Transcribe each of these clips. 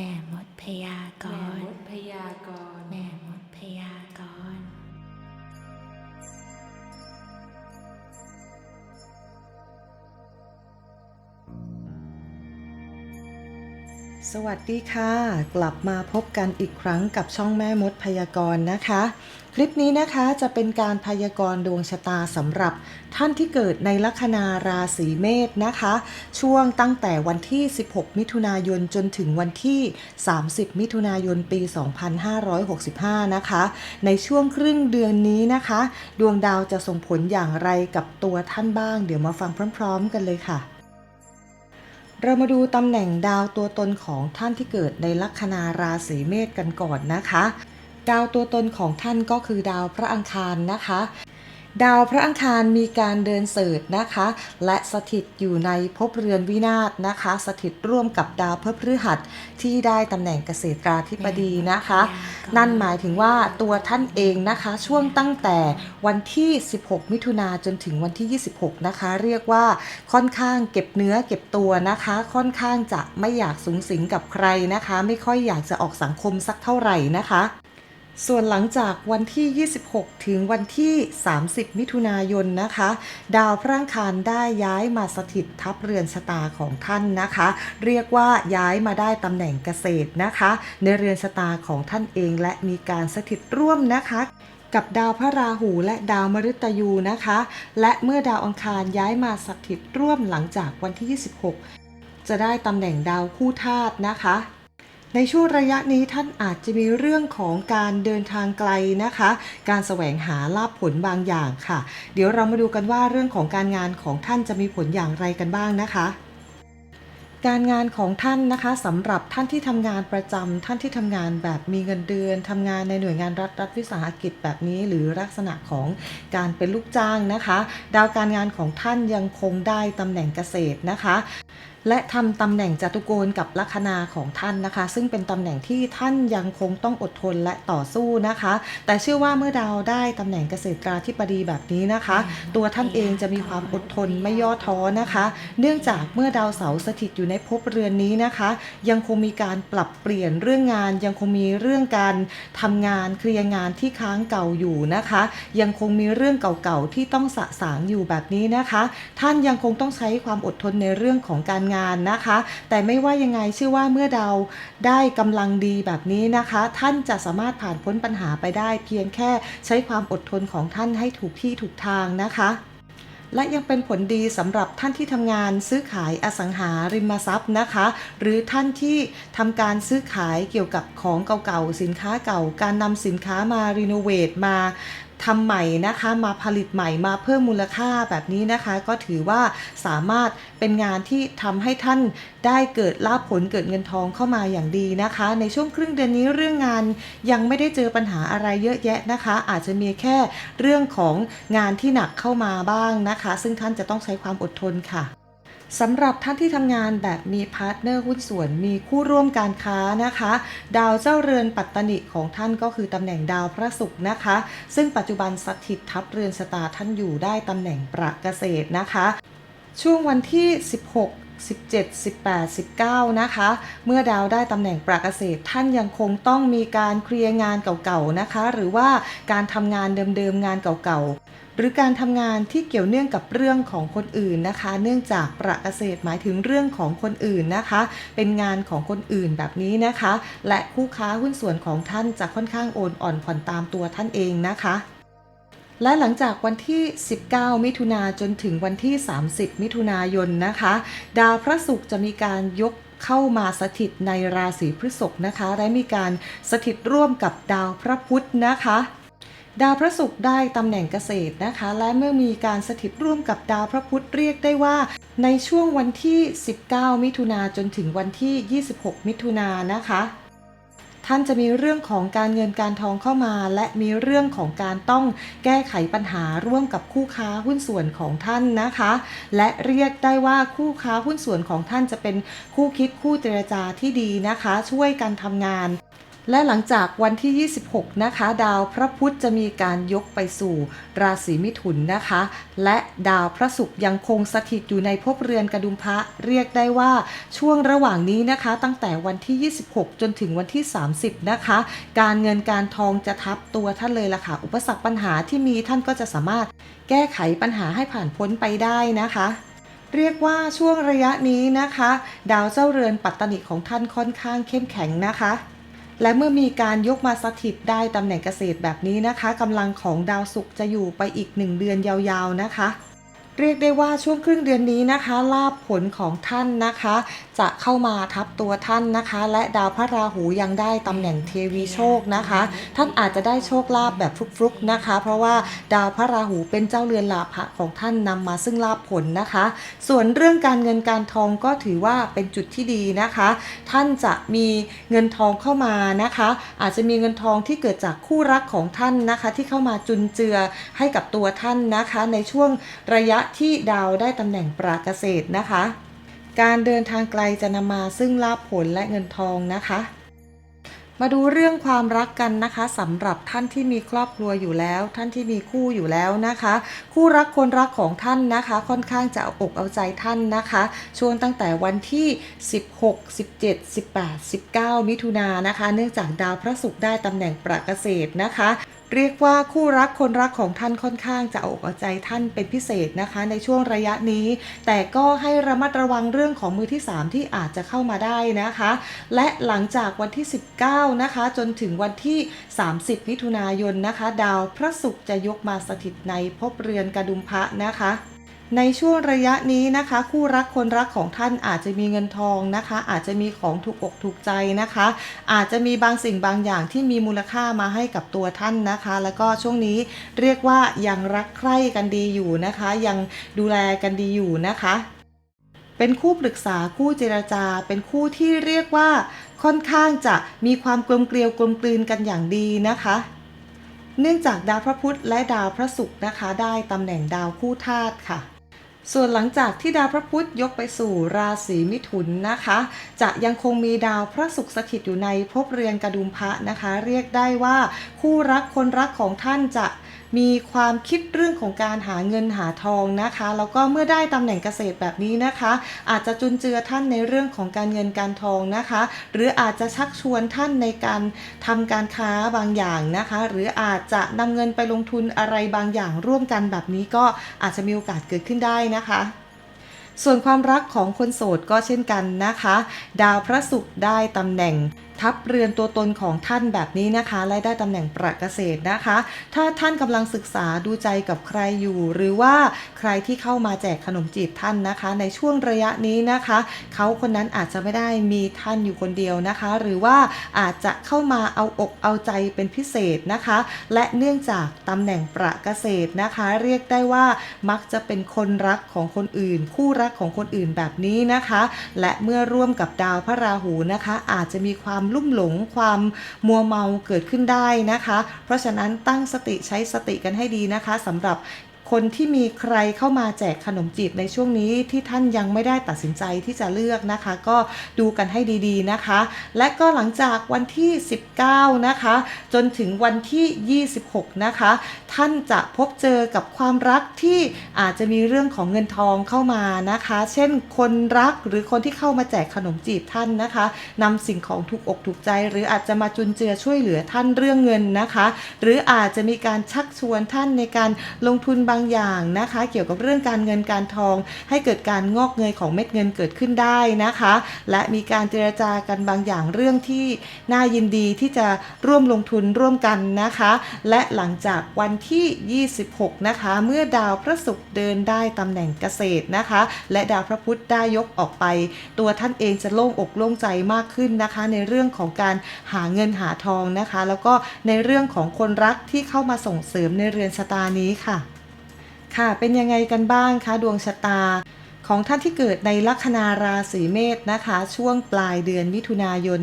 แม่มดพยากแม่รมณ์ดพยากรณ์แม่มดพยากร สวัสดีค่ะ กลับมาพบกันอีกครั้งกับช่องแม่มดพยากรณ์นะคะ คลิปนี้นะคะจะเป็นการพยากรณ์ดวงชะตาสำหรับท่านที่เกิดในลัคนาราศีเมษนะคะ ช่วงตั้งแต่วันที่ 16 มิถุนายนจนถึงวันที่ 30 มิถุนายนปี 2565 นะคะ ในช่วงครึ่งเดือนนี้นะคะ ดวงดาวจะส่งผลอย่างไรกับตัวท่านบ้าง เดี๋ยวมาฟังพร้อม ๆ กันเลยค่ะ เรามาดูตำแหน่งดาวตัวตนของท่านที่เกิดในลัคนาราศีเมษกันก่อนนะคะ ดาวตัวตนของท่านก็คือดาวพระอังคารนะคะ ดาวพระอังคารมีการเดินเสดนะคะ และสถิตอยู่ในภพเรือนวินาศนะคะ สถิตร่วมกับดาวพฤหัสที่ได้ตำแหน่งเกษตราธิบดีนะคะ นั่นหมายถึงว่าตัวท่านเองนะคะช่วงตั้งแต่วันที่ 16 มิถุนาจนถึงวันที่ 26 นะคะ เรียกว่าค่อนข้างเก็บเนื้อเก็บตัวนะคะ ค่อนข้างจะไม่อยากสูงสิงกับใครนะคะ ไม่ค่อยอยากจะออกสังคมสักเท่าไหร่นะคะ ส่วนหลังจากวันที่ 26 ถึงวันที่ 30 มิถุนายนนะคะ ดาวพระอังคารได้ย้ายมาสถิตทับเรือนชะตาของท่านนะคะ เรียกว่าย้ายมาได้ตำแหน่งเกษตรนะคะ ในเรือนชะตาของท่านเองและมีการสถิตร่วมนะคะกับดาวพระราหูและดาวมฤตยูนะคะ และเมื่อดาวอังคารย้ายมาสถิตร่วมหลังจากวันที่ 26 จะได้ตำแหน่งดาวคู่ธาตุนะคะ ในช่วงระยะนี้ท่านอาจจะมีเรื่องของการเดินทางไกลนะคะ การแสวงหาลาภผลบางอย่างค่ะ เดี๋ยวเรามาดูกันว่าเรื่องของการงานของท่านจะมีผลอย่างไรกันบ้างนะคะการงานของท่านนะคะสำหรับท่านที่ทำงานประจำท่านที่ทำงานแบบมีเงินเดือนทำงานในหน่วยงานรัฐรัฐวิสาหกิจแบบนี้ หรือลักษณะของการเป็นลูกจ้างนะคะ ดาวการงานของท่านยังคงได้ตำแหน่งเกษตรนะคะ และทำตำแหน่งจตุโกณกับลัคนาของท่านนะคะ ซึ่งเป็นตำแหน่งที่ท่านยังคงต้องอดทนและต่อสู้นะคะ แต่เชื่อว่าเมื่อดาวได้ตำแหน่งเกษตราธิบดีแบบนี้นะคะ ตัวท่านเองจะมีความอดทนไม่ย่อท้อนะคะ เนื่องจากเมื่อดาวเสาร์สถิตอยู่ในภพเรือนนี้นะคะ ยังคงมีการปรับเปลี่ยนเรื่องงาน ยังคงมีเรื่องการทำงานเคลียร์งานที่ค้างเก่าอยู่นะคะ ยังคงมีเรื่องเก่าๆที่ต้องสะสางอยู่แบบนี้นะคะ ท่านยังคงต้องใช้ความอดทนในเรื่องของการงานนะคะ แต่ไม่ว่ายังไงเชื่อว่าเมื่อดาได้กำลังดีแบบนี้นะคะ ท่านจะสามารถผ่านพ้นปัญหาไปได้ เพียงแค่ใช้ความอดทนของท่านให้ถูกที่ถูกทางนะคะและยังเป็นผลดีสำหรับท่านที่ทำงานซื้อขายอสังหาริมทรัพย์นะคะ หรือท่านที่ทำการซื้อขายเกี่ยวกับของเก่าๆสินค้าเก่า การนำสินค้ามารีโนเวทมา ทำใหม่นะคะมาผลิตใหม่มาเพิ่มมูลค่าแบบนี้นะคะ ก็ถือว่าสามารถเป็นงานที่ทำให้ท่านได้เกิดลาภผลเกิดเงินทองเข้ามาอย่างดีนะคะ ในช่วงครึ่งเดือนนี้เรื่องงานยังไม่ได้เจอปัญหาอะไรเยอะแยะนะคะ อาจจะมีแค่เรื่องของงานที่หนักเข้ามาบ้างนะคะ ซึ่งท่านจะต้องใช้ความอดทนค่ะ สำหรับท่านที่ทำงานแบบมีพาร์ทเนอร์หุ้นส่วนมีคู่ร่วมการค้านะคะ ดาวเจ้าเรือนปัตตนิของท่านก็คือตำแหน่งดาวพระศุกร์นะคะ ซึ่งปัจจุบันสถิตทับเรือนชะตาท่านอยู่ได้ตำแหน่งประเกษตรนะคะ ช่วงวันที่ 16 17 18 19 นะคะ เมื่อดาวได้ตำแหน่งประเกษตรท่านยังคงต้องมีการเคลียร์งานเก่าๆนะคะ หรือว่าการทำงานเดิมๆงานเก่าๆ หรือการทำงานที่เกี่ยวเนื่องกับเรื่องของคนอื่นนะคะ เนื่องจากประเกษตรหมายถึงเรื่องของคนอื่นนะคะ เป็นงานของคนอื่นแบบนี้นะคะ และคู่ค้าหุ้นส่วนของท่านจะค่อนข้างโอนอ่อนผ่อนตามตัวท่านเองนะคะและหลังจากวันที่ 19 มิถุนาจนถึงวันที่ 30 มิถุนายนนะคะ ดาวพระศุกร์จะมีการยกเข้ามาสถิตในราศีพฤษภนะคะและมีการสถิตร่วมกับดาวพระพุธนะคะ ดาวพระศุกร์ได้ตำแหน่งเกษตรนะคะ และเมื่อมีการสถิตร่วมกับดาวพระพุธเรียกได้ว่า ในช่วงวันที่ 19 มิถุนาจนถึงวันที่ 26 มิถุนานนะคะ ท่านจะมีเรื่องของการเงินการทองเข้ามา และมีเรื่องของการต้องแก้ไขปัญหาร่วมกับคู่ค้าหุ้นส่วนของท่านนะคะ และเรียกได้ว่าคู่ค้าหุ้นส่วนของท่านจะเป็นคู่คิดคู่เจรจาที่ดีนะคะ ช่วยกันทำงาน และหลังจากวันที่ 26 นะคะ ดาวพระพุธจะมีการยกไปสู่ราศีมิถุนนะคะ และดาวพระศุกร์ยังคงสถิตอยู่ในภพเรือนกระดุมพระเรียกได้ว่าช่วงระหว่างนี้นะคะ ตั้งแต่วันที่ 26 จนถึงวันที่ 30 นะคะ การเงินการทองจะทับตัวท่านเลยล่ะค่ะ อุปสรรคปัญหาที่มีท่านก็จะสามารถแก้ไขปัญหาให้ผ่านพ้นไปได้นะคะเรียกว่าช่วงระยะนี้นะคะ ดาวเจ้าเรือนปัตตนิของท่านค่อนข้างเข้มแข็งนะคะ และเมื่อมีการยกมาสถิตได้ตำแหน่งเกษตรแบบนี้นะคะกำลังของดาวศุกร์จะอยู่ไปอีกหนึ่งเดือนยาวๆนะคะ เรียกได้ว่าช่วงครึ่งเดือนนี้นะคะลาบผลของท่านนะคะ จะเข้ามาทับตัวท่านนะคะ และดาวพระราหูยังได้ตำแหน่งเทวีโชคนะคะ ท่านอาจจะได้โชคลาภแบบฟลุกๆนะคะ เพราะว่าดาวพระราหูเป็นเจ้าเรือนลาภะของท่านนำมาซึ่งลาภผลนะคะ ส่วนเรื่องการเงินการทองก็ถือว่าเป็นจุดที่ดีนะคะ ท่านจะมีเงินทองเข้ามานะคะ อาจจะมีเงินทองที่เกิดจากคู่รักของท่านนะคะ ที่เข้ามาจุนเจือให้กับตัวท่านนะคะ ในช่วงระยะที่ดาวได้ตำแหน่งปราเกษตรนะคะ การเดินทางไกลจะนำมาซึ่งลาภผลและเงินทองนะคะ มาดูเรื่องความรักกันนะคะสำหรับท่านที่มีครอบครัวอยู่แล้ว ท่านที่มีคู่อยู่แล้วนะคะ คู่รักคนรักของท่านนะคะ ค่อนข้างจะเอาอกเอาใจท่านนะคะ ช่วงตั้งแต่วันที่ 16 17 18 19 มิถุนายนนะคะ เนื่องจากดาวพระศุกร์ได้ตำแหน่งประเกษตรนะคะ เรียกว่าคู่รักคนรักของท่านค่อนข้างจะเอาอกเอาใจท่านเป็นพิเศษนะคะ ในช่วงระยะนี้ แต่ก็ให้ระมัดระวังเรื่องของมือที่ 3 ที่อาจจะเข้ามาได้นะคะ และหลังจากวันที่ 19 นะคะ จนถึงวันที่ 30 มิถุนายนนะคะ ดาวพระศุกร์จะยกมาสถิตในภพเรือนกระดุมพระนะคะ ในช่วงระยะนี้นะคะ คู่รักคนรักของท่านอาจจะมีเงินทองนะคะ อาจจะมีของถูกอกถูกใจนะคะ อาจจะมีบางสิ่งบางอย่างที่มีมูลค่ามาให้กับตัวท่านนะคะ แล้วก็ช่วงนี้เรียกว่ายังรักใคร่กันดีอยู่นะคะ ยังดูแลกันดีอยู่นะคะ เป็นคู่ปรึกษาคู่เจรจา เป็นคู่ที่เรียกว่าค่อนข้างจะมีความกลมเกลียวกลมกลืนกันอย่างดีนะคะเนื่องจากดาวพระพุธและดาวพระศุกร์นะคะ ได้ตำแหน่งดาวคู่ธาตุค่ะ ส่วนหลังจากที่ดาวพระพุธยกไปสู่ราศีมิถุนนะคะ จะยังคงมีดาวพระศุกร์สถิตอยู่ในภพเรือนกระดุมพระนะคะ เรียกได้ว่าคู่รักคนรักของท่านจะ มีความคิดเรื่องของการหาเงินหาทองนะคะ แล้วก็เมื่อได้ตำแหน่งเกษตรแบบนี้นะคะ อาจจะจุนเจือท่านในเรื่องของการเงินการทองนะคะ หรืออาจจะชักชวนท่านในการทำการค้าบางอย่างนะคะ หรืออาจจะนำเงินไปลงทุนอะไรบางอย่างร่วมกันแบบนี้ก็อาจจะมีโอกาสเกิดขึ้นได้นะคะส่วนความรักของคนโสดก็เช่นกันนะคะ ดาวพระศุกร์ได้ตำแหน่ง ทับเรือนตัวตนของท่านแบบนี้นะคะและได้ตำแหน่งประเกษตรนะคะ ถ้าท่านกำลังศึกษาดูใจกับใครอยู่ หรือว่าใครที่เข้ามาแจกขนมจีบท่านนะคะ ในช่วงระยะนี้นะคะ เขาคนนั้นอาจจะไม่ได้มีท่านอยู่คนเดียวนะคะ หรือว่าอาจจะเข้ามาเอาอกเอาใจเป็นพิเศษนะคะ และเนื่องจากตำแหน่งประเกษตรนะคะ เรียกได้ว่ามักจะเป็นคนรักของคนอื่น คู่รักของคนอื่นแบบนี้นะคะ และเมื่อร่วมกับดาวพระราหูนะคะ อาจจะมีความลุ่มหลง ความมัวเมาเกิดขึ้นได้นะคะ เพราะฉะนั้นตั้งสติใช้สติกันให้ดีนะคะสำหรับ คนที่มีใครเข้ามาแจกขนมจีบในช่วงนี้ที่ท่านยังไม่ได้ตัดสินใจที่จะเลือกนะคะ ก็ดูกันให้ดีๆนะคะ และก็หลังจากวันที่ 19 นะคะ จนถึงวันที่ 26 นะคะ ท่านจะพบเจอกับความรักที่อาจจะมีเรื่องของเงินทองเข้ามานะคะ เช่นคนรักหรือคนที่เข้ามาแจกขนมจีบท่านนะคะนำสิ่งของถูกอกถูกใจ หรืออาจจะมาจุนเจือช่วยเหลือท่านเรื่องเงินนะคะ หรืออาจจะมีการชักชวนท่านในการลงทุนบางอย่างนะคะ เกี่ยวกับเรื่องการเงินการทอง ให้เกิดการงอกเงยของเม็ดเงินเกิดขึ้นได้นะคะ และมีการเจรจากันบางอย่างเรื่องที่น่ายินดีที่จะร่วมลงทุนร่วมกันนะคะ และหลังจากวันที่ 26 นะคะ เมื่อดาวพระศุกร์เดินได้ตำแหน่งเกษตรนะคะ และดาวพระพุธได้ยกออกไป ตัวท่านเองจะโล่งอกโล่งใจมากขึ้นนะคะ ในเรื่องของการหาเงินหาทองนะคะ แล้วก็ในเรื่องของคนรักที่เข้ามาส่งเสริมในเรือนชะตานี้ค่ะ ค่ะ เป็นยังไงกันบ้างคะดวงชะตา ของท่านที่เกิดในลัคนาราศีเมษนะคะ ช่วงปลายเดือนมิถุนายน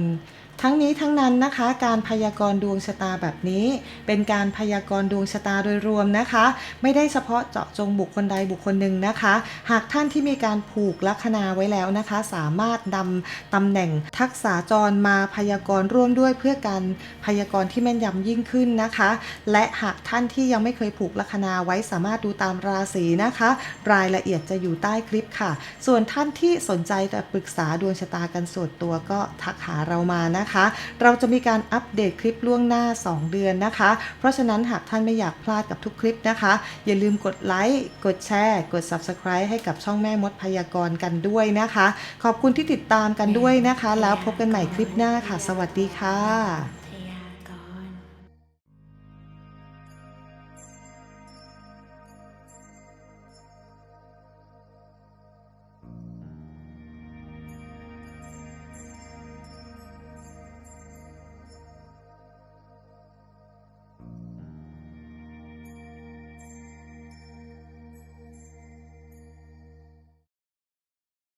ทั้งนี้ทั้งนั้นนะคะการพยากรณ์ดวงชะตาแบบนี้ เป็นการพยากรณ์ดวงชะตาโดยรวมนะคะ ไม่ได้เฉพาะเจาะจงบุคคลใดบุคคลหนึ่งนะคะ หากท่านที่มีการผูกลัคนาไว้แล้วนะคะ สามารถนำตำแหน่งทักษะจรมาพยากรณ์ร่วมด้วยเพื่อการพยากรณ์ที่แม่นยำยิ่งขึ้นนะคะ และหากท่านที่ยังไม่เคยผูกลัคนาไว้สามารถดูตามราศีนะคะ รายละเอียดจะอยู่ใต้คลิปค่ะ ส่วนท่านที่สนใจจะปรึกษาดวงชะตากันส่วนตัวก็ทักหาเรามานะนะคะ เราจะมีการอัปเดตคลิปล่วงหน้า 2 เดือนนะคะ เพราะฉะนั้นหากท่านไม่อยากพลาดกับทุกคลิปนะคะ อย่าลืมกดไลค์กดแชร์กด Subscribe ให้กับช่องแม่มดพยากรณ์กันด้วยนะคะ ขอบคุณที่ติดตามกันด้วยนะคะ แล้วพบกันใหม่คลิปหน้าค่ะ สวัสดีค่ะ